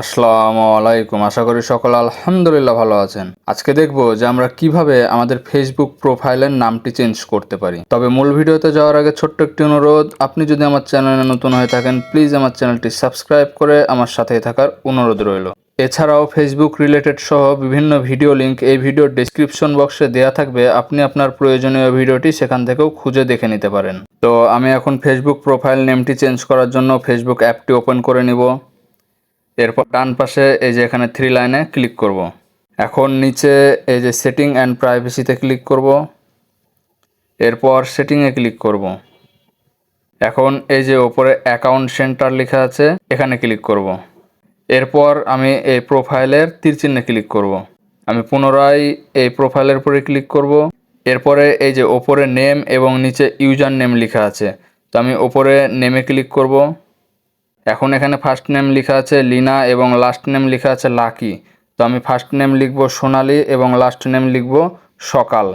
আসসালামু আলাইকুম। আশা করি সকল আলহামদুলিল্লাহ ভালো আছেন। আজকে দেখব যে আমরা কীভাবে আমাদের ফেসবুক প্রোফাইলের নামটি চেঞ্জ করতে পারি। তবে মূল ভিডিওতে যাওয়ার আগে ছোট্ট একটি অনুরোধ, আপনি যদি আমার চ্যানেলে নতুন হয়ে থাকেন প্লিজ আমার চ্যানেলটি সাবস্ক্রাইব করে আমার সাথেই থাকার অনুরোধ রইল। এছাড়াও ফেসবুক রিলেটেড সহ বিভিন্ন ভিডিও লিংক এই ভিডিওর ডিসক্রিপশন বক্সে দেওয়া থাকবে। আপনি আপনার প্রয়োজনীয় ভিডিওটি সেখান থেকেও খুঁজে দেখে নিতে পারেন। তো আমি এখন ফেসবুক প্রোফাইল নেমটি চেঞ্জ করার জন্য ফেসবুক অ্যাপটি ওপেন করে নিব। এরপর ডান পাশে এই যে এখানে থ্রি লাইনে ক্লিক করব। এখন নিচে এই যে সেটিং অ্যান্ড প্রাইভেসিতে ক্লিক করব। এরপর সেটিংয়ে ক্লিক করব। এখন এই যে ওপরে অ্যাকাউন্ট সেন্টার লেখা আছে, এখানে ক্লিক করব। এরপর আমি এই প্রোফাইলের তীর চিহ্নে ক্লিক করব। আমি পুনরায় এই প্রোফাইলের উপরে ক্লিক করব। এরপরে এই যে ওপরে নেম এবং নিচে ইউজার নেম লেখা আছে, তো আমি ওপরে নেমে ক্লিক করব। এখন এখানে ফার্স্ট নেম লেখা আছে লিনা এবং লাস্ট নেম লেখা আছে লাকি। তো আমি ফার্স্ট নেম লিখব সোনালি এবং লাস্ট নেম লিখব সকাল।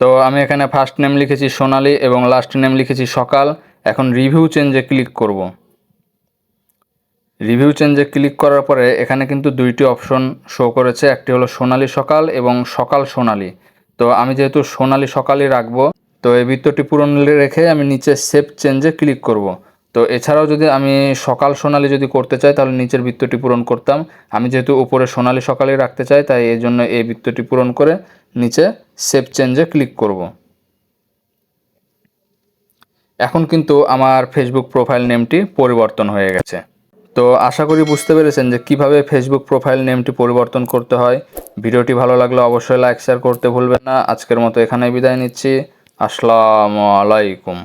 তো আমি এখানে ফার্স্ট নেম লিখেছি সোনালি এবং লাস্ট নেম লিখেছি সকাল। এখন রিভিউ চেঞ্জে ক্লিক করব। রিভিউ চেঞ্জে ক্লিক করার পরে এখানে কিন্তু দুইটি অপশন শো করেছে। একটি হলো সোনালি সকাল এবং সকাল সোনালি। তো আমি যেহেতু সোনালি সকালই রাখব, তো এই বৃত্তটি পূরণ রেখে আমি নিচে সেভ চেঞ্জে ক্লিক করব। তো এছাড়াও যদি আমি সকাল সোনালি যদি করতে চাই, তাহলে নিচের বৃত্তটি পূরণ করতাম। আমি যেহেতু উপরে সোনালি সকালেই রাখতে চাই, তাই এই জন্য এই বৃত্তটি পূরণ করে নিচে সেভ চেঞ্জে ক্লিক করব। এখন কিন্তু আমার ফেসবুক প্রোফাইল নেমটি পরিবর্তন হয়ে গেছে। তো আশা করি বুঝতে পেরেছেন যে কীভাবে ফেসবুক প্রোফাইল নেমটি পরিবর্তন করতে হয়। ভিডিওটি ভালো লাগলে অবশ্যই লাইক শেয়ার করতে ভুলবেন না। আজকের মতো এখানেই বিদায় নিচ্ছি। আসসালামু আলাইকুম।